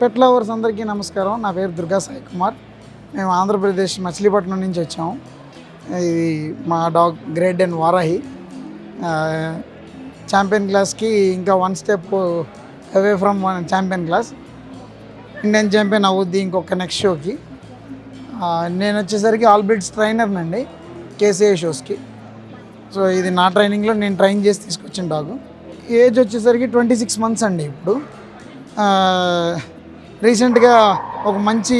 Pet lovers అందరికీ నమస్కారం. నా పేరు దుర్గా సాయి కుమార్. మేము ఆంధ్రప్రదేశ్ మచిలీపట్నం నుంచి వచ్చాము. ఇది మా dog great and Varahi. Champion క్లాస్కి ఇంకా one step away from one champion class. Indian champion అవుద్ది ఇంకొక నెక్స్ట్ షోకి నేను వచ్చేసరికి ఆల్ బ్రిడ్స్ ట్రైనర్నండి కేసీఏ షోస్కి సో ఇది నా ట్రైనింగ్లో నేను ట్రైన్ చేసి తీసుకొచ్చిన డాగు. ఏజ్ వచ్చేసరికి ట్వంటీ సిక్స్ మంత్స్ అండి ఇప్పుడు. రీసెంట్గా ఒక మంచి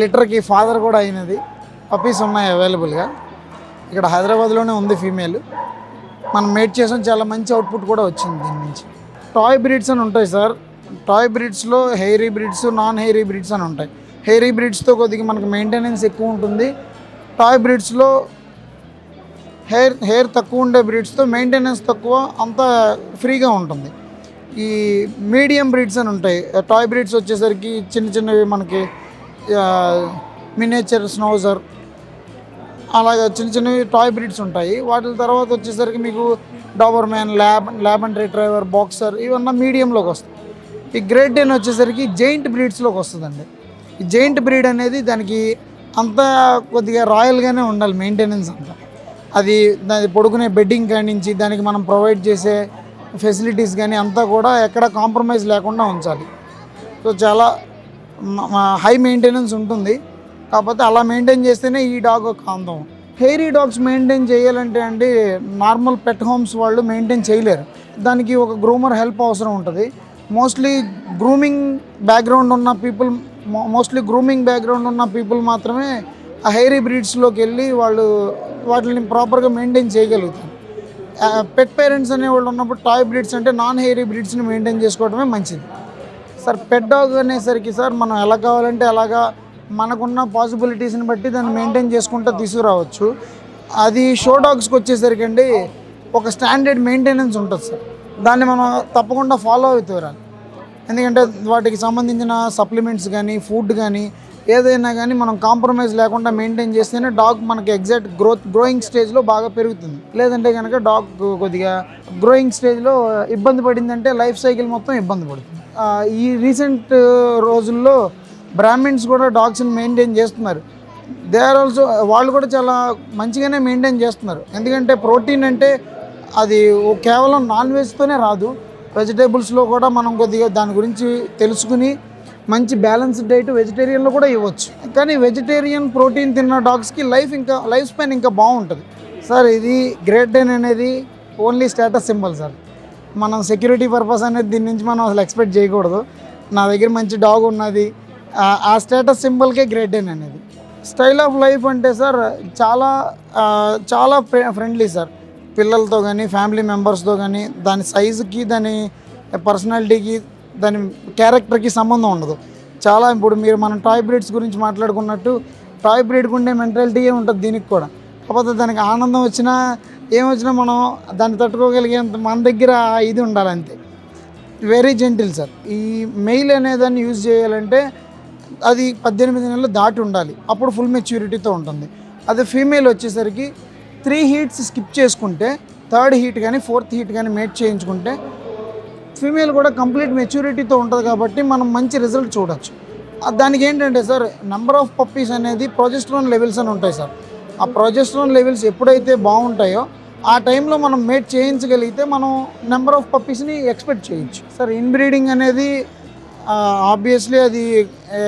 లిటర్కి ఫాదర్ కూడా అయినది. పప్పీస్ ఉన్నాయి అవైలబుల్గా ఇక్కడ హైదరాబాద్లోనే ఉంది ఫీమేల్ మనం మేట్ చేసాం చాలా మంచి అవుట్పుట్ కూడా వచ్చింది దీని నుంచి. టాయ్ బ్రీడ్స్ అని ఉంటాయి sir toy బ్రీడ్స్లో hairy breeds non hairy breeds అని ఉంటాయి. హెయిరీ బ్రీడ్స్తో కొద్దిగా మనకు మెయింటెనెన్స్ ఎక్కువ ఉంటుంది. టాయ్ బ్రీడ్స్లో హెయిర్ హెయిర్ తక్కువ ఉండే బ్రీడ్స్తో మెయింటెనెన్స్ తక్కువ అంతా ఫ్రీగా ఉంటుంది. ఈ మీడియం బ్రీడ్స్ అని ఉంటాయి. టాయ్ బ్రీడ్స్ వచ్చేసరికి చిన్న చిన్నవి మనకి మినేచర్ స్నౌజర్ అలాగే చిన్న చిన్నవి టాయ్ బ్రీడ్స్ ఉంటాయి. వాటి తర్వాత వచ్చేసరికి మీకు doberman lab lab and retriever boxer ఇవన్నీ మీడియంలోకి వస్తాయి. ఈ గ్రేట్ డెన్ వచ్చేసరికి జైంట్ బ్రీడ్స్లోకి వస్తుందండి. ఈ జైంట్ బ్రీడ్ అనేది దానికి అంతా కొద్దిగా రాయల్గానే ఉండాలి మెయింటెనెన్స్ అంతా. అది దాని పడుకునే బెడ్డింగ్ కాడి నుంచి దానికి మనం ప్రొవైడ్ చేసే ఫెసిలిటీస్ కానీ అంతా కూడా ఎక్కడ కాంప్రమైజ్ లేకుండా ఉంచాలి. సో చాలా హై మెయింటెనెన్స్ ఉంటుంది. కాకపోతే అలా మెయింటైన్ చేస్తేనే ఈ డాగ్ ఒక అందం. హెయిరీ డాగ్స్ మెయింటైన్ చేయాలంటే అండి నార్మల్ పెట్ హోమ్స్ వాళ్ళు మెయింటైన్ చేయలేరు. దానికి ఒక గ్రూమర్ హెల్ప్ అవసరం ఉంటుంది. మోస్ట్లీ గ్రూమింగ్ బ్యాక్గ్రౌండ్ ఉన్న పీపుల్ మోస్ట్లీ గ్రూమింగ్ బ్యాక్గ్రౌండ్ ఉన్న పీపుల్ మాత్రమే ఆ హెయిరీ బ్రీడ్స్లోకి వెళ్ళి వాళ్ళు వాటిని ప్రాపర్గా మెయింటైన్ చేయగలుగుతారు. పెట్ పేరెంట్స్ అనేవాళ్ళు ఉన్నప్పుడు టాయ్ బ్రీడ్స్ అంటే నాన్ హెయిరీ బ్రీడ్స్ని మెయింటైన్ చేసుకోవడమే మంచిది. సార్ పెట్ డాగ్ అనేసరికి సార్ మనం ఎలా కావాలంటే అలాగా మనకున్న పాసిబిలిటీస్ని బట్టి దాన్ని మెయింటైన్ చేసుకుంటూ తీసుకురావచ్చు. అది షో డాగ్స్కి వచ్చేసరికి అండి ఒక స్టాండర్డ్ మెయింటెనెన్స్ ఉంటుంది సార్. దాన్ని మనం తప్పకుండా ఫాలో అవుతూ రాలి. ఎందుకంటే వాటికి సంబంధించిన సప్లిమెంట్స్ కానీ ఫుడ్ కానీ ఏదైనా కానీ మనం కాంప్రమైజ్ లేకుండా మెయింటైన్ చేస్తేనే డాగ్ మనకి ఎగ్జాక్ట్ గ్రోత్ గ్రోయింగ్ స్టేజ్లో బాగా పెరుగుతుంది. లేదంటే కనుక డాగ్ కొద్దిగా గ్రోయింగ్ స్టేజ్లో ఇబ్బంది పడిందంటే లైఫ్ సైకిల్ మొత్తం ఇబ్బంది పడుతుంది. ఈ రీసెంట్ రోజుల్లో బ్రాహ్మిన్స్ కూడా డాగ్స్ని మెయింటైన్ చేస్తున్నారు. దే ఆర్ ఆల్సో వాళ్ళు కూడా చాలా మంచిగానే మెయింటైన్ చేస్తున్నారు. ఎందుకంటే ప్రోటీన్ అంటే అది కేవలం నాన్ వెజ్తోనే రాదు. వెజిటేబుల్స్లో కూడా మనం కొద్దిగా దాని గురించి తెలుసుకుని మంచి బ్యాలెన్స్డ్ డైట్ వెజిటేరియన్లో కూడా ఇవ్వచ్చు. కానీ వెజిటేరియన్ ప్రోటీన్ తిన్న డాగ్స్కి లైఫ్ ఇంకా లైఫ్ స్పాన్ ఇంకా బాగుంటుంది. సార్ ఇది గ్రేట్ డెన్ అనేది ఓన్లీ స్టేటస్ సింబల్ సార్ మనం సెక్యూరిటీ పర్పస్ అనేది దీని నుంచి మనం అసలు ఎక్స్పెక్ట్ చేయకూడదు. నా దగ్గర మంచి డాగ్ ఉన్నది. ఆ- స్టేటస్ సింబల్కే గ్రేట్ డెన్ అనేది. స్టైల్ ఆఫ్ లైఫ్ అంటే సార్ చాలా చాలా ఫ్రెండ్లీ సార్ పిల్లలతో కానీ ఫ్యామిలీ మెంబర్స్తో కానీ దాని సైజుకి దాని పర్సనాలిటీకి దాని క్యారెక్టర్కి సంబంధం ఉండదు. చాలా ఇప్పుడు మీరు మనం టాయ్ బ్రీడ్స్ గురించి మాట్లాడుకున్నట్టు టాయ్ బ్రీడ్కి ఉండే మెంటాలిటీయే ఉంటుంది దీనికి కూడా. కాకపోతే దానికి ఆనందం వచ్చినా ఏమొచ్చినా మనం దాన్ని తట్టుకోగలిగేంత మన దగ్గర ఇది ఉండాలంతే వెరీ జెంటిల్ సార్ ఈ మెయిల్ అనేదాన్ని యూజ్ చేయాలంటే అది పద్దెనిమిది నెలలు దాటి ఉండాలి. అప్పుడు ఫుల్ మెచ్యూరిటీతో ఉంటుంది. అదే ఫీమేల్ వచ్చేసరికి త్రీ హీట్స్ స్కిప్ చేసుకుంటే థర్డ్ హీట్ కానీ ఫోర్త్ హీట్ కానీ మేట్ చేయించుకుంటే ఫీమేల్ కూడా కంప్లీట్ మెచ్యూరిటీతో ఉంటుంది కాబట్టి మనం మంచి రిజల్ట్ చూడొచ్చు. దానికి ఏంటంటే సార్ నెంబర్ ఆఫ్ పప్పీస్ అనేది ప్రొజెస్ట్రాన్ లెవెల్స్ అని ఉంటాయి సార్. ఆ ప్రొజెస్ట్రాన్ లెవెల్స్ ఎప్పుడైతే బాగుంటాయో ఆ టైంలో మనం మేట్ చేయించగలిగితే మనం నెంబర్ ఆఫ్ పప్పీస్ని ఎక్స్పెక్ట్ చేయొచ్చు. సార్ ఇన్బ్రీడింగ్ అనేది ఆబ్వియస్లీ అది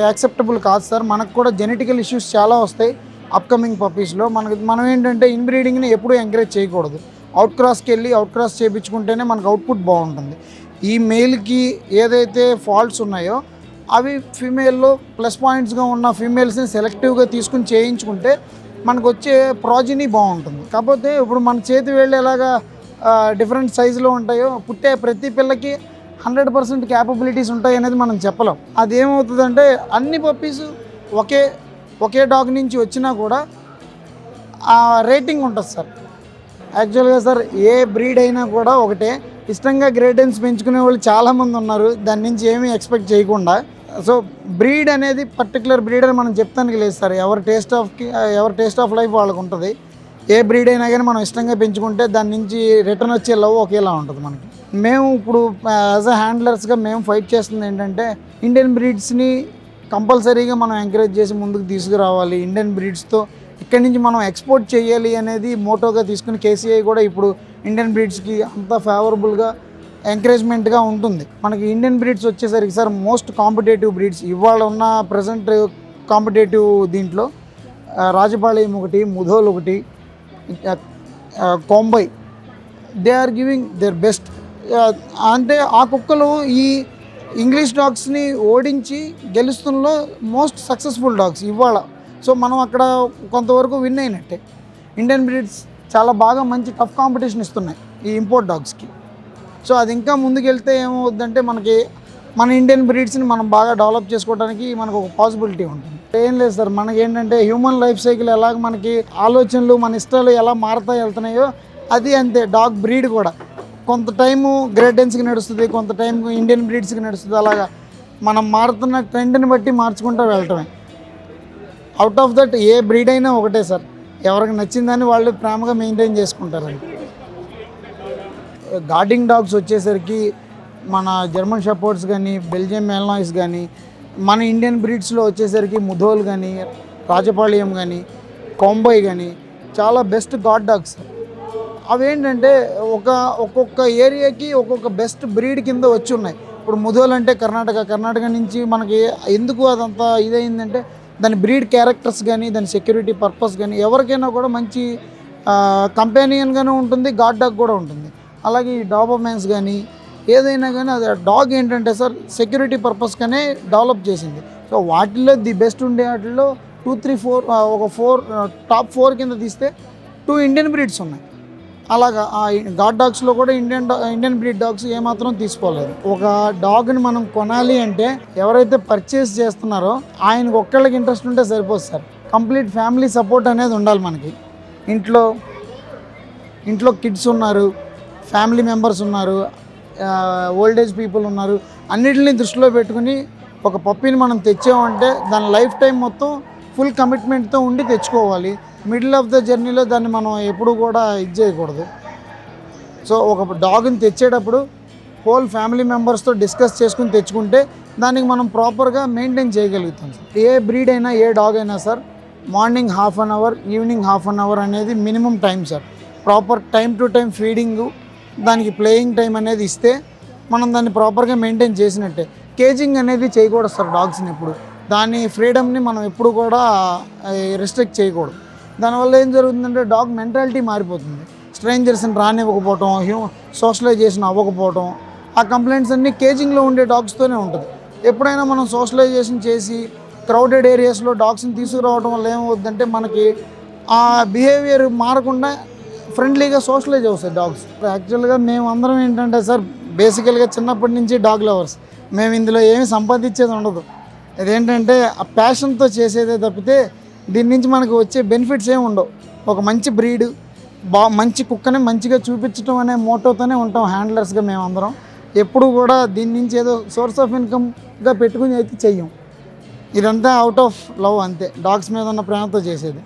యాక్సెప్టబుల్ కాదు సార్. మనకు కూడా జెనెటికల్ ఇష్యూస్ చాలా వస్తాయి అప్కమింగ్ పప్పీస్లో మనకి మనం ఏంటంటే ఇన్బ్రీడింగ్ని ఎప్పుడూ ఎంకరేజ్ చేయకూడదు. అవుట్ క్రాస్కి వెళ్ళి అవుట్ క్రాస్ చేయించుకుంటేనే మనకు అవుట్పుట్ బాగుంటుంది. ఈ మెయిల్కి ఏదైతే ఫాల్ట్స్ ఉన్నాయో అవి ఫీమేల్లో ప్లస్ పాయింట్స్గా ఉన్న ఫీమేల్స్ని సెలెక్టివ్గా తీసుకుని చేయించుకుంటే మనకు వచ్చే ప్రాజినీ బాగుంటుంది. కాకపోతే ఇప్పుడు మన చేతి వేళ్ళు ఎలాగా డిఫరెంట్ సైజులో ఉంటాయో పుట్టే ప్రతి పిల్లకి హండ్రెడ్ పర్సెంట్ క్యాపబిలిటీస్ ఉంటాయి అనేది మనం చెప్పలేం. అది ఏమవుతుందంటే అన్ని పప్పీస్ ఒకే ఒకే డాగ్ నుంచి వచ్చినా కూడా ఆ రేటింగ్ ఉంటుంది సార్. యాక్చువల్గా సార్ ఏ బ్రీడ్ అయినా కూడా ఒకటే. ఇష్టంగా గ్రేడెన్స్ పెంచుకునే వాళ్ళు చాలామంది ఉన్నారు. దాని నుంచి ఏమీ ఎక్స్పెక్ట్ చేయకుండా. సో బ్రీడ్ అనేది పర్టికులర్ బ్రీడ్ అని మనం చెప్తానికి లేదు సార్. ఎవరి టేస్ట్ ఆఫ్ ఎవరి టేస్ట్ ఆఫ్ లైఫ్ వాళ్ళకు ఉంటుంది. ఏ బ్రీడ్ అయినా కానీ మనం ఇష్టంగా పెంచుకుంటే దాని నుంచి రిటర్న్ వచ్చే లవ్ ఒకేలా ఉంటుంది మనకి. మేము ఇప్పుడు యాజ్ అ హ్యాండ్లర్స్గా మేము ఫైట్ చేస్తుంది ఏంటంటే ఇండియన్ బ్రీడ్స్ని కంపల్సరీగా మనం ఎంకరేజ్ చేసి ముందుకు తీసుకురావాలి. ఇండియన్ బ్రీడ్స్తో ఇక్కడి నుంచి మనం ఎక్స్పోర్ట్ చేయాలి అనేది మోటోగా తీసుకుని కేసీఐ కూడా ఇప్పుడు ఇండియన్ బ్రీడ్స్కి అంత ఫేవరబుల్గా ఎంకరేజ్మెంట్గా ఉంటుంది. మనకి ఇండియన్ బ్రీడ్స్ వచ్చేసరికి సార్ మోస్ట్ కాంపిటేటివ్ బ్రీడ్స్ ఇవాళ ఉన్న ప్రజెంట్ కాంపిటేటివ్ దీంట్లో రాజపాళయం ఒకటి ముధోల్ ఒకటి Kombai. They are giving their best అంటే ఆ కుక్కలు ఈ ఇంగ్లీష్ డాగ్స్ని ఓడించి గెలుస్తున్నలో మోస్ట్ సక్సెస్ఫుల్ డాగ్స్ ఇవాళ. సో మనం అక్కడ కొంతవరకు విన్ అయినట్టే. ఇండియన్ బ్రీడ్స్ చాలా బాగా మంచి టఫ్ కాంపిటీషన్ ఇస్తున్నాయి ఈ ఇంపోర్ట్ డాగ్స్కి సో అది ఇంకా ముందుకెళ్తే ఏమవుద్దంటే మనకి మన ఇండియన్ బ్రీడ్స్ని మనం బాగా డెవలప్ చేసుకోవడానికి మనకు ఒక పాసిబిలిటీ ఉంటుంది. ఏం లేదు సార్ మనకి ఏంటంటే హ్యూమన్ లైఫ్ సైకిల్ ఎలాగ మనకి ఆలోచనలు మన ఇష్టాలు ఎలా మారుతా వెళ్తున్నాయో అది అంతే డాగ్ బ్రీడ్ కూడా. కొంత టైము గ్రేట్ డెన్స్కి నడుస్తుంది కొంత టైం ఇండియన్ బ్రీడ్స్కి నడుస్తుంది అలాగా. మనం మారుతున్న ట్రెండ్ని బట్టి మార్చుకుంటూ వెళ్ళటమే. అవుట్ ఆఫ్ దట్ ఏ బ్రీడ్ అయినా ఒకటే సార్. ఎవరికి నచ్చిందని వాళ్ళు ప్రేమగా మెయింటైన్ చేసుకుంటారండి. గార్డింగ్ డాగ్స్ వచ్చేసరికి మన జర్మన్ షపోర్ట్స్ కానీ బెల్జియం మెల్నాయిస్ కానీ మన ఇండియన్ బ్రీడ్స్లో వచ్చేసరికి ముధోల్ కానీ రాజపాళ్యం కానీ కొంబై కానీ చాలా బెస్ట్ గాడ్ డాగ్స్. అవేంటంటే ఒక ఒక్కొక్క ఏరియాకి ఒక్కొక్క బెస్ట్ బ్రీడ్ కింద వచ్చి ఉన్నాయి. ఇప్పుడు ముధోల్ అంటే కర్ణాటక. కర్ణాటక నుంచి మనకి ఎందుకు అదంతా ఇదైందంటే దాని బ్రీడ్ క్యారెక్టర్స్ కానీ దాని సెక్యూరిటీ పర్పస్ కానీ ఎవరికైనా కూడా మంచి కంపానియన్గానే ఉంటుంది గాడ్ డాగ్ కూడా ఉంటుంది. అలాగే ఈ డాబర్మ్యాన్స్ కానీ ఏదైనా కానీ అది డాగ్ ఏంటంటే సార్ సెక్యూరిటీ పర్పస్గానే డెవలప్ చేసింది. సో వాటిల్లో ది బెస్ట్ ఉండే వాటిల్లో టూ త్రీ ఫోర్ ఒక ఫోర్ టాప్ ఫోర్ కింద తీస్తే టూ ఇండియన్ బ్రీడ్స్ ఉన్నాయి. అలాగా ఆ గాడ్ డాగ్స్లో కూడా ఇండియన్ ఇండియన్ బ్రీడ్ డాగ్స్ ఏమాత్రం తీసుకోలేదు. ఒక డాగ్ని మనం కొనాలి అంటే ఎవరైతే పర్చేస్ చేస్తున్నారో ఆయనకు ఒక్కళ్ళకి ఇంట్రెస్ట్ ఉంటే సరిపోదు సార్. కంప్లీట్ ఫ్యామిలీ సపోర్ట్ అనేది ఉండాలి మనకి. ఇంట్లో ఇంట్లో కిడ్స్ ఉన్నారు ఫ్యామిలీ మెంబర్స్ ఉన్నారు ఓల్డ్ ఏజ్ పీపుల్ ఉన్నారు అన్నిటిని దృష్టిలో పెట్టుకుని ఒక పప్పిని మనం తెచ్చామంటే దాని లైఫ్ టైం మొత్తం ఫుల్ కమిట్మెంట్తో ఉండి తెచ్చుకోవాలి. మిడిల్ ఆఫ్ ద జర్నీలో దాన్ని మనం ఎప్పుడు కూడా ఇది చేయకూడదు. సో ఒక డాగ్ని తెచ్చేటప్పుడు హోల్ ఫ్యామిలీ మెంబర్స్తో డిస్కస్ చేసుకుని తెచ్చుకుంటే దానికి మనం ప్రాపర్గా మెయింటైన్ చేయగలుగుతాం సార్. ఏ బ్రీడ్ అయినా ఏ డాగ్ అయినా sir morning half an hour evening half an hour అనేది minimum time sir. Proper time to time feeding దానికి ప్లేయింగ్ టైం అనేది ఇస్తే మనం దాన్ని ప్రాపర్గా మెయింటైన్ చేసినట్టే. కేజింగ్ అనేది చేయకూడదు సార్ డాగ్స్ని ఎప్పుడు. దాని ఫ్రీడమ్ని మనం ఎప్పుడు కూడా రెస్ట్రిక్ట్ చేయకూడదు. దానివల్ల ఏం జరుగుతుందంటే డాగ్ మెంటాలిటీ మారిపోతుంది. స్ట్రేంజర్స్ని రానివ్వకపోవటం హ్యూ సోషలైజేషన్ అవ్వకపోవటం ఆ కంప్లైంట్స్ అన్నీ కేజింగ్లో ఉండే డాగ్స్తోనే ఉంటుంది. ఎప్పుడైనా మనం సోషలైజేషన్ చేసి క్రౌడెడ్ ఏరియాస్లో డాగ్స్ని తీసుకురావడం వల్ల ఏమవుతుందంటే మనకి ఆ బిహేవియర్ మారకుండా ఫ్రెండ్లీగా సోషలైజ్ అవుతాయి డాగ్స్. యాక్చువల్గా మేము అందరం ఏంటంటే సార్ బేసికల్గా చిన్నప్పటి నుంచి డాగ్ లవర్స్. మేము ఇందులో ఏమి సంపాదించేది ఉండదు. ఇదేంటంటే ఆ ప్యాషన్తో చేసేదే తప్పితే దీని నుంచి మనకు వచ్చే బెనిఫిట్స్ ఏమి ఉండవు. ఒక మంచి బ్రీడ్ బా మంచి కుక్కని మంచిగా చూపించడం అనే మోటోతోనే ఉంటాం హ్యాండ్లర్స్గా మేము అందరం ఎప్పుడు కూడా దీని నుంచి ఏదో సోర్స్ ఆఫ్ ఇన్కమ్గా పెట్టుకుని అయితే చెయ్యం. ఇదంతా అవుట్ ఆఫ్ లవ్ అంతే. డాగ్స్ మీద ఉన్న ప్రేమతో చేసేది.